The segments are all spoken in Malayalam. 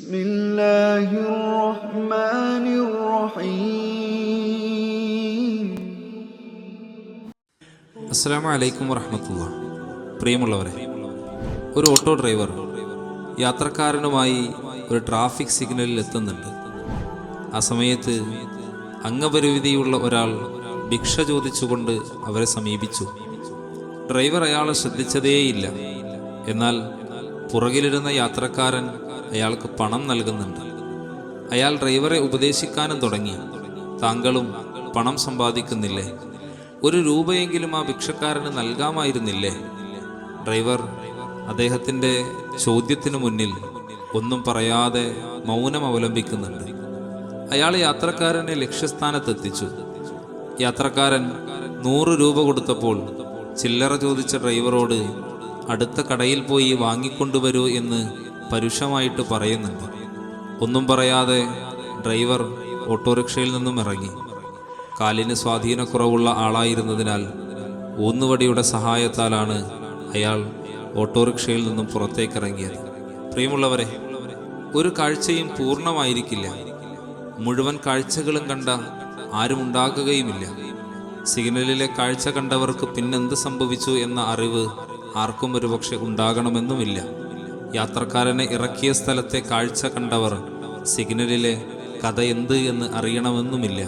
بسم الله الرحمن الرحيم അസ്സാം വലൈക്കും വറഹമത്തുള്ള പ്രിയമുള്ളവരെ ഒരു ഓട്ടോ ഡ്രൈവർ യാത്രക്കാരനുമായി ഒരു ട്രാഫിക് സിഗ്നലിൽ എത്തുന്നുണ്ട് ആ സമയത്ത് അംഗപരിമിതിയുള്ള ഒരാൾ ഭിക്ഷ ചോദിച്ചുകൊണ്ട് അവരെ സമീപിച്ചു ഡ്രൈവർ അയാളെ ശ്രദ്ധിച്ചതേയില്ല എന്നാൽ പുറകിലിരുന്ന യാത്രക്കാരൻ അയാൾക്ക് പണം നൽകുന്നുണ്ട്. അയാൾ ഡ്രൈവറെ ഉപദേശിക്കാനും തുടങ്ങി. താങ്കളും പണം സമ്പാദിക്കുന്നില്ലേ? ഒരു രൂപയെങ്കിലും ആ ഭിക്ഷക്കാരന് നൽകാമായിരുന്നില്ലേ? ഡ്രൈവർ അദ്ദേഹത്തിന്റെ ചോദ്യത്തിനു മുന്നിൽ ഒന്നും പറയാതെ മൗനം അവലംബിക്കുന്നുണ്ട്. അയാൾ യാത്രക്കാരനെ ലക്ഷ്യസ്ഥാനത്തെത്തിച്ചു. യാത്രക്കാരൻ നൂറ് രൂപ കൊടുത്തപ്പോൾ ചില്ലറ ചോദിച്ച ഡ്രൈവറോട് അടുത്ത കടയിൽ പോയി വാങ്ങിക്കൊണ്ടുവരൂ എന്ന് പരുഷമായിട്ട് പറയുന്നുണ്ട്. ഒന്നും പറയാതെ ഡ്രൈവർ ഓട്ടോറിക്ഷയിൽ നിന്നും ഇറങ്ങി. കാലിന് സ്വാധീനക്കുറവുള്ള ആളായിരുന്നതിനാൽ ഊന്നുവടിയുടെ സഹായത്താലാണ് അയാൾ ഓട്ടോറിക്ഷയിൽ നിന്നും പുറത്തേക്ക് ഇറങ്ങിയത് പ്രിയമുള്ളവരെ ഒരു കാഴ്ചയും പൂർണമായിരിക്കില്ല. മുഴുവൻ കാഴ്ചകളും കണ്ട ആരും ഉണ്ടാകുകയുമില്ല സിഗ്നലിലെ കാഴ്ച കണ്ടവർക്ക് പിന്നെന്ത് സംഭവിച്ചു എന്ന അറിവ് ആർക്കും ഒരുപക്ഷെ ഉണ്ടാകണമെന്നുമില്ല. യാത്രക്കാരനെ ഇറക്കിയ സ്ഥലത്തെ കാഴ്ച കണ്ടവർ സിഗ്നലിലെ കഥ എന്ത് എന്ന് അറിയണമെന്നുമില്ല.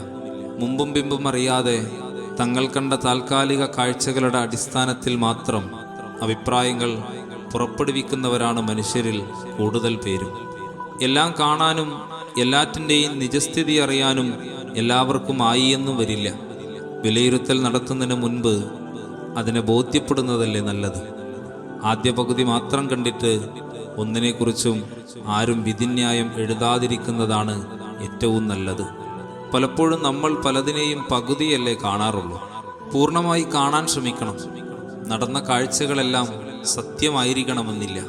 മുമ്പും പിമ്പും അറിയാതെ തങ്ങൾ കണ്ട താൽക്കാലിക കാഴ്ചകളുടെ അടിസ്ഥാനത്തിൽ മാത്രം അഭിപ്രായങ്ങൾ പുറപ്പെടുവിക്കുന്നവരാണ് മനുഷ്യരിൽ കൂടുതൽ പേരും. എല്ലാം കാണാനും എല്ലാറ്റിന്റെയും നിജസ്ഥിതി അറിയാനും എല്ലാവർക്കും ആയി എന്നും വരില്ല. വിലയിരുത്തൽ നടത്തുന്നതിന് മുൻപ് അതിനെ ബോധ്യപ്പെടുന്നതല്ലേ നല്ലത്? ആദ്യ പകുതി മാത്രം കണ്ടിട്ട് ഒന്നിനെക്കുറിച്ചും ആരും വിധിന്യായം എഴുതാതിരിക്കുന്നതാണ് ഏറ്റവും നല്ലത്. പലപ്പോഴും നമ്മൾ പലതിനെയും പകുതിയല്ലേ കാണാറുള്ളൂ. പൂർണമായി കാണാൻ ശ്രമിക്കണം. നടന്ന കാഴ്ചകളെല്ലാം സത്യമായിരിക്കണമെന്നില്ല.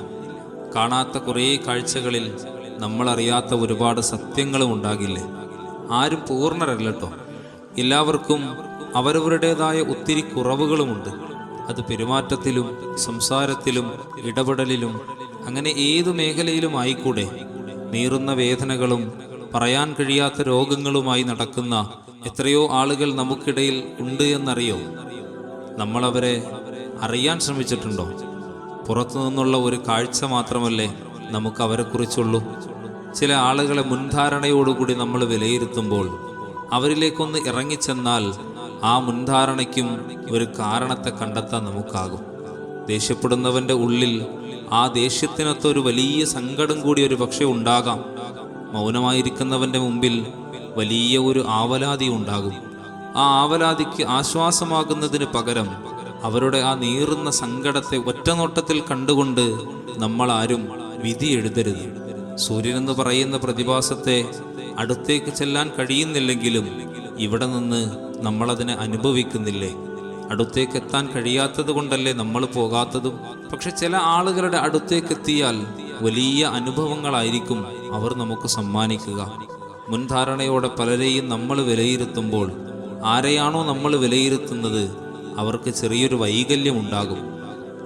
കാണാത്ത കുറേ കാഴ്ചകളിൽ നമ്മളറിയാത്ത ഒരുപാട് സത്യങ്ങളും ഉണ്ടാകില്ലേ? ആരും പൂർണരല്ലട്ടോ. എല്ലാവർക്കും അവരവരുടേതായ ഒത്തിരി കുറവുകളുമുണ്ട്. അത് പെരുമാറ്റത്തിലും സംസാരത്തിലും ഇടപെടലിലും അങ്ങനെ ഏതു മേഖലയിലും ആയിക്കൂടെ നീറുന്ന വേദനകളും പറയാൻ കഴിയാത്ത രോഗങ്ങളുമായി നടക്കുന്ന എത്രയോ ആളുകൾ നമുക്കിടയിൽ ഉണ്ട് എന്നറിയോ? നമ്മളവരെ അറിയാൻ ശ്രമിച്ചിട്ടുണ്ടോ? പുറത്തു നിന്നുള്ള ഒരു കാഴ്ച മാത്രമല്ലേ നമുക്ക് അവരെക്കുറിച്ചുള്ളൂ ചില ആളുകളെ മുൻധാരണയോടുകൂടി നമ്മൾ വിലയിരുത്തുമ്പോൾ അവരിലേക്കൊന്ന് ഇറങ്ങിച്ചെന്നാൽ ആ മുൻധാരണയ്ക്കും ഒരു കാരണത്തെ കണ്ടെത്താൻ നമുക്കാകും. ദേഷ്യപ്പെടുന്നവന്റെ ഉള്ളിൽ ആ ദേഷ്യത്തിനൊത്ത ഒരു വലിയ സങ്കടം കൂടി ഒരു പക്ഷേ ഉണ്ടാകാം. മൗനമായിരിക്കുന്നവന്റെ മുമ്പിൽ വലിയ ഒരു ആവലാതി ഉണ്ടാകും. ആ ആവലാതിക്ക് ആശ്വാസമാകുന്നതിന് പകരം അവരുടെ ആ നീറുന്ന സങ്കടത്തെ ഒറ്റനോട്ടത്തിൽ കണ്ടുകൊണ്ട് നമ്മൾ ആരും വിധി എഴുതരുത്. സൂര്യനെന്ന് പറയുന്ന പ്രതിഭാസത്തെ അടുത്തേക്ക് ചെല്ലാൻ കഴിയുന്നില്ലെങ്കിലും ഇവിടെ നിന്ന് നമ്മളതിനെ അനുഭവിക്കുന്നില്ലേ? അടുത്തേക്ക് എത്താൻ കഴിയാത്തത് കൊണ്ടല്ലേ നമ്മൾ പോകാത്തതും? പക്ഷെ ചില ആളുകളുടെ അടുത്തേക്ക് എത്തിയാൽ വലിയ അനുഭവങ്ങളായിരിക്കും അവർ നമുക്ക് സമ്മാനിക്കുക. മുൻധാരണയോടെ പലരെയും നമ്മൾ വിലയിരുത്തുമ്പോൾ ആരെയാണോ നമ്മൾ വിലയിരുത്തുന്നത് അവർക്ക് ചെറിയൊരു വൈകല്യം ഉണ്ടാകും.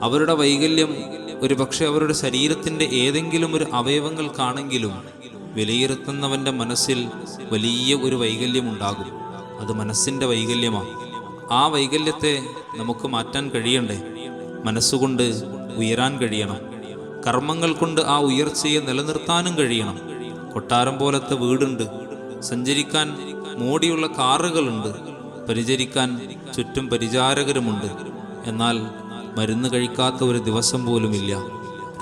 അവരുടെ വൈകല്യം ഒരു പക്ഷെ അവരുടെ ശരീരത്തിന്റെ ഏതെങ്കിലും ഒരു അവയവങ്ങൾക്കാണെങ്കിലും വിലയിരുത്തുന്നവന്റെ മനസ്സിൽ വലിയ ഒരു വൈകല്യം ഉണ്ടാകും അത് മനസ്സിന്റെ വൈകല്യമാണ് ആ വൈകല്യത്തെ നമുക്ക് മാറ്റാൻ കഴിയണ്ടേ? മനസ്സുകൊണ്ട് ഉയരാൻ കഴിയണം. കർമ്മങ്ങൾ കൊണ്ട് ആ ഉയർച്ചയെ നിലനിർത്താനും കഴിയണം. കൊട്ടാരം പോലത്തെ വീടുണ്ട്. സഞ്ചരിക്കാൻ മോടിയുള്ള കാറുകളുണ്ട്. പരിചരിക്കാൻ ചുറ്റും പരിചാരകരുമുണ്ട്. എന്നാൽ മരുന്ന് കഴിക്കാത്ത ഒരു ദിവസം പോലുമില്ല.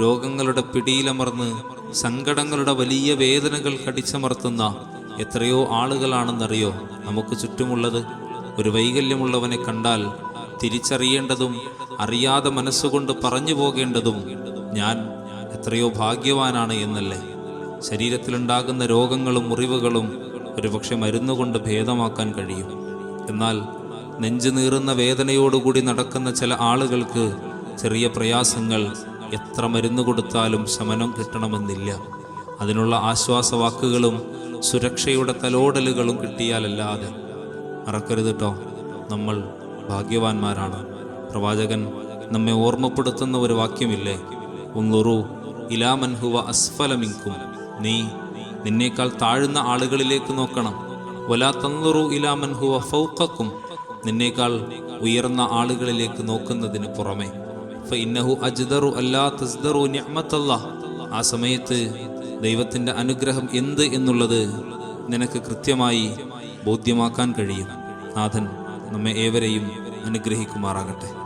രോഗങ്ങളുടെ പിടിയിലമർന്ന് സങ്കടങ്ങളുടെ വലിയ വേദനകൾ കടിച്ചമർത്തുന്ന എത്രയോ ആളുകളാണെന്നറിയോ? നമുക്ക് ചുറ്റുമുള്ളത് ഒരു വൈകല്യമുള്ളവനെ കണ്ടാൽ തിരിച്ചറിയേണ്ടതും അറിയാതെ മനസ്സുകൊണ്ട് പറഞ്ഞു പോകേണ്ടതും ഞാൻ എത്രയോ ഭാഗ്യവാനാണ് എന്നല്ലേ? ശരീരത്തിലുണ്ടാകുന്ന രോഗങ്ങളും മുറിവുകളും ഒരുപക്ഷെ മരുന്നുകൊണ്ട് ഭേദമാക്കാൻ കഴിയും. എന്നാൽ നെഞ്ചു നീറുന്ന വേദനയോടുകൂടി നടക്കുന്ന ചില ആളുകൾക്ക് ചെറിയ പ്രയാസങ്ങൾ എത്ര മരുന്ന് കൊടുത്താലും ശമനം കിട്ടണമെന്നില്ല. അതിനുള്ള ആശ്വാസവാക്കുകളും സുരക്ഷയുടെ തലോടലുകളും കിട്ടിയാലല്ലാതെ. മറക്കരുത് കേട്ടോ നമ്മൾ ഭാഗ്യവാന്മാരാണ്. പ്രവാചകൻ നമ്മെ ഓർമ്മപ്പെടുത്തുന്ന ഒരു വാക്യമില്ലേ? ഉന്നുറു ഇലാമൻഹുവ അസ്ഫലമിങ്കും നീ നിന്നേക്കാൾ താഴ്ന്ന ആളുകളിലേക്ക് നോക്കണം. വലാ തന്നുറു ഇലാമൻഹുവ ഹുവ ഫൗഖക്കും. നിന്നേക്കാൾ ഉയർന്ന ആളുകളിലേക്ക് നോക്കുന്നതിന് പുറമെ. ആ സമയത്ത് ദൈവത്തിന്റെ അനുഗ്രഹം എന്ത് എന്നുള്ളത് നിനക്ക് കൃത്യമായി ബോധ്യമാക്കാൻ കഴിയും. നാഥൻ നമ്മെ ഏവരെയും അനുഗ്രഹിക്കുമാറാകട്ടെ.